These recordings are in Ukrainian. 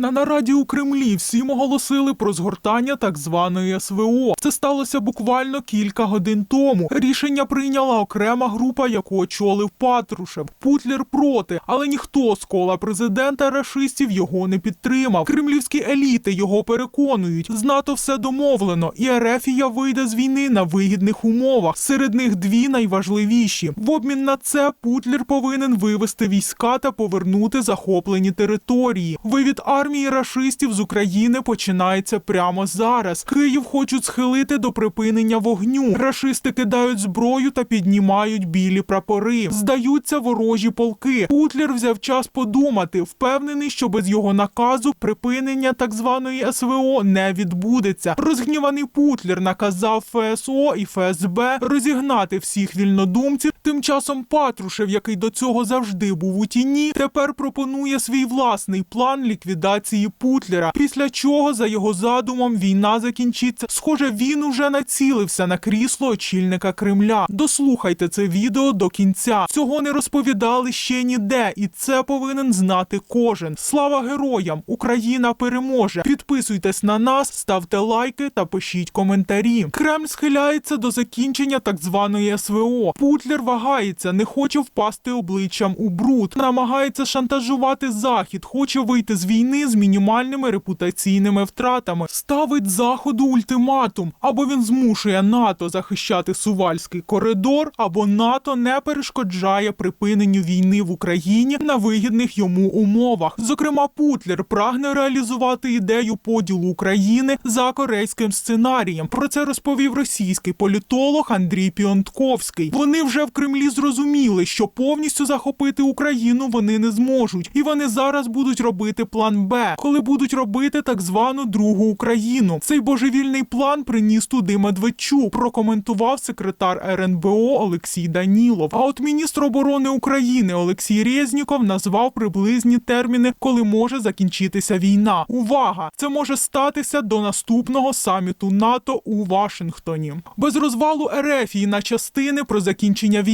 На нараді у Кремлі всім оголосили про згортання так званої СВО. Це сталося буквально кілька годин тому. Рішення прийняла окрема група, яку очолив Патрушев. Путлер проти, але ніхто з кола президента рашистів його не підтримав. Кремлівські еліти його переконують. З НАТО все домовлено, і Ерефія вийде з війни на вигідних умовах. Серед них дві найважливіші. В обмін на це Путлер повинен вивести війська та повернути захоплені території. Вивід армії рашистів з України починається прямо зараз. Київ хочуть схилити до припинення вогню. Рашисти кидають зброю та піднімають білі прапори. Здаються ворожі полки. Путлер взяв час подумати, впевнений, що без його наказу припинення так званої СВО не відбудеться. Розгніваний Путлер наказав ФСО і ФСБ розігнати всіх вільнодумців. Тим часом Патрушев, який до цього завжди був у тіні, тепер пропонує свій власний план ліквідації Путлера. Після чого, за його задумом, війна закінчиться. Схоже, він уже націлився на крісло очільника Кремля. Дослухайте це відео до кінця. Цього не розповідали ще ніде, і це повинен знати кожен. Слава героям! Україна переможе! Підписуйтесь на нас, ставте лайки та пишіть коментарі. Кремль схиляється до закінчення так званої СВО. Путлер вагається, не хоче впасти обличчям у бруд, намагається шантажувати захід, хоче вийти з війни з мінімальними репутаційними втратами, ставить заходу ультиматум, або він змушує НАТО захищати сувальський коридор, або НАТО не перешкоджає припиненню війни в Україні на вигідних йому умовах. Зокрема, Путлер прагне реалізувати ідею поділу України за корейським сценарієм. Про це розповів російський політолог Андрій Піонтковський. Вони вже в Кремлі зрозуміли, що повністю захопити Україну вони не зможуть, і вони зараз будуть робити план Б, коли будуть робити так звану другу Україну. Цей божевільний план приніс туди Медведчук, прокоментував секретар РНБО Олексій Данілов. А от міністр оборони України Олексій Резніков назвав приблизні терміни, коли може закінчитися війна. Увага! Це може статися до наступного саміту НАТО у Вашингтоні. Без розвалу Ерефії на частини про закінчення війни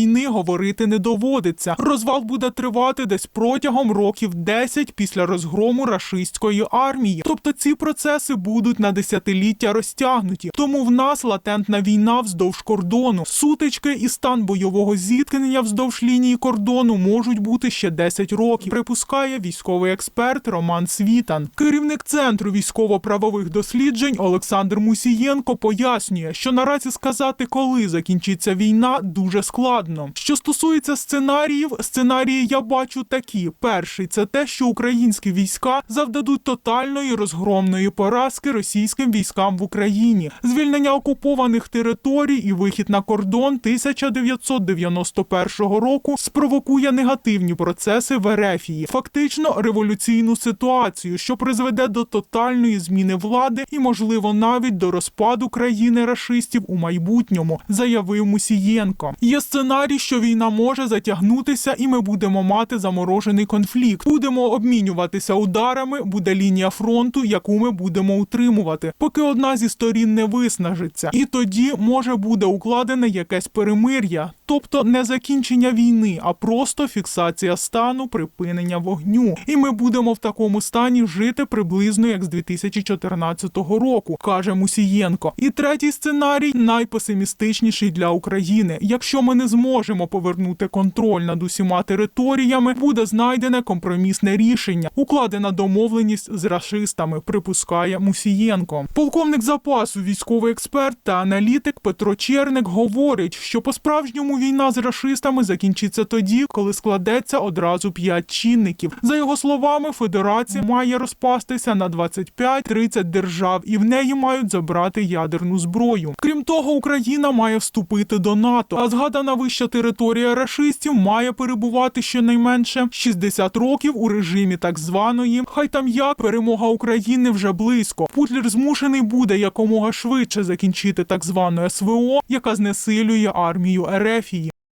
говорити не доводиться. Розвал буде тривати десь протягом років 10 після розгрому рашистської армії. Тобто ці процеси будуть на десятиліття розтягнуті. Тому в нас латентна війна вздовж кордону. Сутички і стан бойового зіткнення вздовж лінії кордону можуть бути ще 10 років. Припускає військовий експерт Роман Світан. Керівник центру військово-правових досліджень Олександр Мусієнко пояснює, що наразі сказати, коли закінчиться війна, дуже складно. Що стосується сценаріїв, сценарії я бачу такі: перший це те, що українські війська завдадуть тотальної розгромної поразки російським військам в Україні, звільнення окупованих територій і вихід на кордон 1991 року спровокує негативні процеси в Ерефії, фактично революційну ситуацію, що призведе до тотальної зміни влади і, можливо, навіть до розпаду країни рашистів у майбутньому, заявив Мусієнко. Є сценарій, що війна може затягнутися, і ми будемо мати заморожений конфлікт. Будемо обмінюватися ударами, буде лінія фронту, яку ми будемо утримувати, поки одна зі сторін не виснажиться. І тоді може буде укладене якесь перемир'я, тобто не закінчення війни, а просто фіксація стану припинення вогню. І ми будемо в такому стані жити приблизно як з 2014 року, каже Мусієнко. І третій сценарій найпесимістичніший для України. Якщо ми не зможемо повернути контроль над усіма територіями, буде знайдене компромісне рішення, укладена домовленість з рашистами, припускає Мусієнко. Полковник запасу, військовий експерт та аналітик Петро Черник говорить, що війна з рашистами закінчиться тоді, коли складеться одразу п'ять чинників. За його словами, федерація має розпастися на 25-30 держав, і в неї мають забрати ядерну зброю. Крім того, Україна має вступити до НАТО. А згадана вища територія рашистів має перебувати щонайменше 60 років у режимі так званої хай там як перемога України вже близько. Путлер змушений буде якомога швидше закінчити так звану СВО, яка знесилює армію РФ.